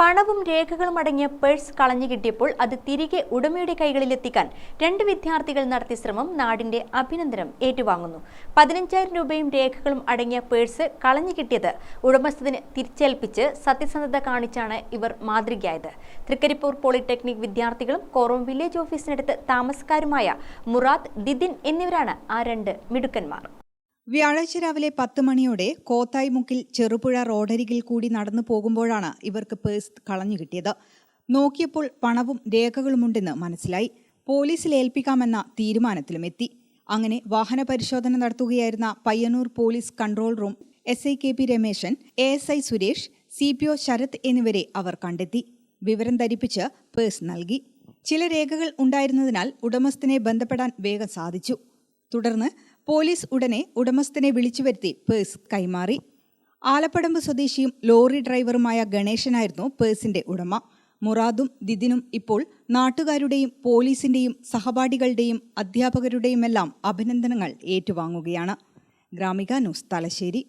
പണവും രേഖകളും അടങ്ങിയ പേഴ്സ് കളഞ്ഞു കിട്ടിയപ്പോൾ അത് തിരികെ ഉടമയുടെ കൈകളിലെത്തിക്കാൻ രണ്ട് വിദ്യാർത്ഥികൾ നടത്തിയ ശ്രമം നാടിന്റെ അഭിനന്ദനം ഏറ്റുവാങ്ങുന്നു. പതിനഞ്ചായിരം രൂപയും രേഖകളും അടങ്ങിയ പേഴ്സ് കളഞ്ഞു കിട്ടിയത് ഉടമസ്ഥതിന് തിരിച്ചേൽപ്പിച്ച് സത്യസന്ധത കാണിച്ചാണ് ഇവർ മാതൃകയായത്. തൃക്കരിപ്പൂർ പോളിടെക്നിക് വിദ്യാർത്ഥികളും കോറോം വില്ലേജ് ഓഫീസിനടുത്ത് താമസക്കാരുമായ മുറാദ് ദിദിൻ എന്നിവരാണ് ആ രണ്ട് മിടുക്കന്മാർ. വ്യാഴാഴ്ച രാവിലെ പത്ത് മണിയോടെ കോത്തായ്മുക്കിൽ ചെറുപുഴ റോഡരികിൽ കൂടി നടന്നു പോകുമ്പോഴാണ് ഇവർക്ക് പേഴ്സ് കളഞ്ഞു കിട്ടിയത്. നോക്കിയപ്പോൾ പണവും രേഖകളുമുണ്ടെന്ന് മനസ്സിലായി. പോലീസിൽ ഏൽപ്പിക്കാമെന്ന തീരുമാനത്തിലുമെത്തി. അങ്ങനെ വാഹന പരിശോധന നടത്തുകയായിരുന്ന Payyanur police control room S I K P Rameshan A S I Suresh C P O Sarath എന്നിവരെ അവർ കണ്ടെത്തി. വിവരം ധരിപ്പിച്ച് പേഴ്സ് നൽകി. ചില രേഖകൾ ഉണ്ടായിരുന്നതിനാൽ ഉടമസ്ഥനെ ബന്ധപ്പെടാൻ വേഗം സാധിച്ചു. തുടർന്ന് പോലീസ് ഉടനെ ഉടമസ്ഥനെ വിളിച്ചു വരുത്തി. പേഴ്സ് കൈമാറി. ആലപ്പടമ്പ് സ്വദേശിയും ലോറി ഡ്രൈവറുമായ ഗണേശനായിരുന്നു പേഴ്സിന്റെ ഉടമ. മുറാദും ദിദിനും ഇപ്പോൾ നാട്ടുകാരുടെയും പോലീസിന്റെയും സഹപാഠികളുടെയും അധ്യാപകരുടെയുമെല്ലാം അഭിനന്ദനങ്ങൾ ഏറ്റുവാങ്ങുകയാണ്. ഗ്രാമിക ന്യൂസ് തലശ്ശേരി.